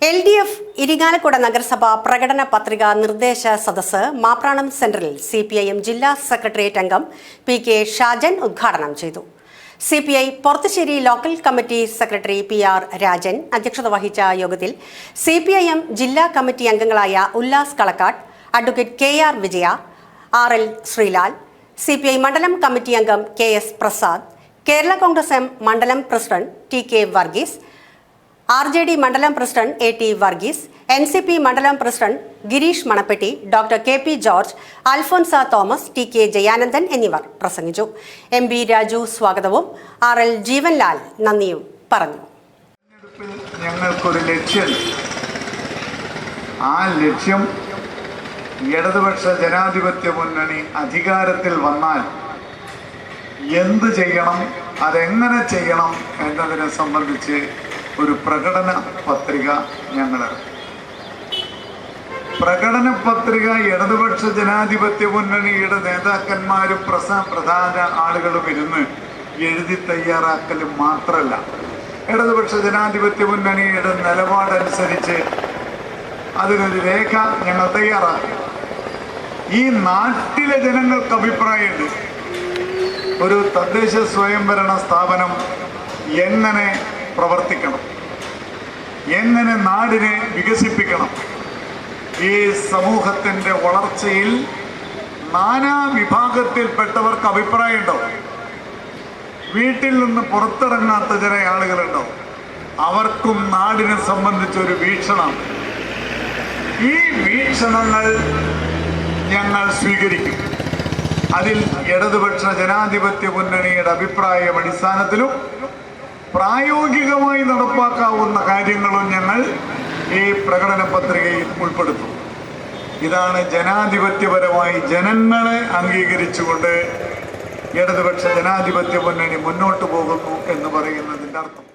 L D F Irinjalakuda നഗരസഭ പ്രകടന പത്രിക നിർദ്ദേശ സദസ്സ് മാപ്രാണം സെന്ററിൽ സി പി ഐ എം ജില്ലാ സെക്രട്ടേറിയറ്റ് അംഗം പി കെ ഷാജൻ ഉദ്ഘാടനം ചെയ്തു. C P I Porathussery local committee secretary P R Rajan അധ്യക്ഷത വഹിച്ച യോഗത്തിൽ സി പി ഐ എം ജില്ലാ കമ്മിറ്റി അംഗങ്ങളായ Ullas Kalakkad advocate K R Vijaya R L Sreelal C P I മണ്ഡലം കമ്മിറ്റി അംഗം K S Prasad Kerala Congress M മണ്ഡലം president T K Varghese R J D മണ്ഡലം president A T Varghese N C P മണ്ഡലം president Girish Manappetty doctor K P George Alphonsa Thomas T K Jayanandan എന്നിവർ പ്രസംഗിച്ചു. M B Raju സ്വാഗതവും. R L Jeevanlal നന്ദിയും പറഞ്ഞു. ഞങ്ങൾക്കൊരു ലക്ഷ്യം. ആ ലക്ഷ്യം ഇടതുപക്ഷ ജനാധിപത്യ മുന്നണി അധികാരത്തിൽ വന്നാൽ എന്ത് ചെയ്യണം അതെങ്ങനെ ചെയ്യണം എന്നതിനെ സംബന്ധിച്ച് ഒരു പ്രകടന പത്രിക ഞങ്ങൾ പ്രകടന പത്രിക ഇടതുപക്ഷ ജനാധിപത്യ മുന്നണിയുടെ നേതാക്കന്മാരും പ്രസ പ്രധാന ആളുകളും ഇരുന്ന് എഴുതി തയ്യാറാക്കലും മാത്രമല്ല ഇടതുപക്ഷ ജനാധിപത്യ മുന്നണിയുടെ നിലപാടനുസരിച്ച് അതിനൊരു രേഖ ഞങ്ങൾ തയ്യാറാക്കി. ഈ നാട്ടിലെ ജനങ്ങൾക്ക് അഭിപ്രായമുണ്ട്. ഒരു തദ്ദേശ സ്വയംഭരണ സ്ഥാപനം എങ്ങനെ പ്രവർത്തിക്കണം? എങ്ങനെ നാടിനെ വികസിപ്പിക്കണം? ഈ സമൂഹത്തിന്റെ വളർച്ചയിൽ നാനാ വിഭാഗത്തിൽപ്പെട്ടവർക്ക് അഭിപ്രായമുണ്ടോ വീട്ടിൽ നിന്ന് പുറത്തിറങ്ങാത്ത ചില ആളുകളുണ്ടോ അവർക്കും നാടിനെ സംബന്ധിച്ചൊരു വീക്ഷണം. ഈ വീക്ഷണങ്ങൾ ഞങ്ങൾ സ്വീകരിക്കും. അതിൽ ഇടതുപക്ഷ ജനാധിപത്യ മുന്നണിയുടെ അഭിപ്രായം അടിസ്ഥാനത്തിലും പ്രായോഗികമായി നടപ്പാക്കാവുന്ന കാര്യങ്ങളും ഞങ്ങൾ ഈ പ്രകടന പത്രികയിൽ ഉൾപ്പെടുത്തും. ഇതാണ് ജനാധിപത്യപരമായി ജനങ്ങളെ അംഗീകരിച്ചുകൊണ്ട് ഇടതുപക്ഷ ജനാധിപത്യ മുന്നണി മുന്നോട്ട് പോകുന്നു എന്ന് പറയുന്നതിന്റെ അർത്ഥം.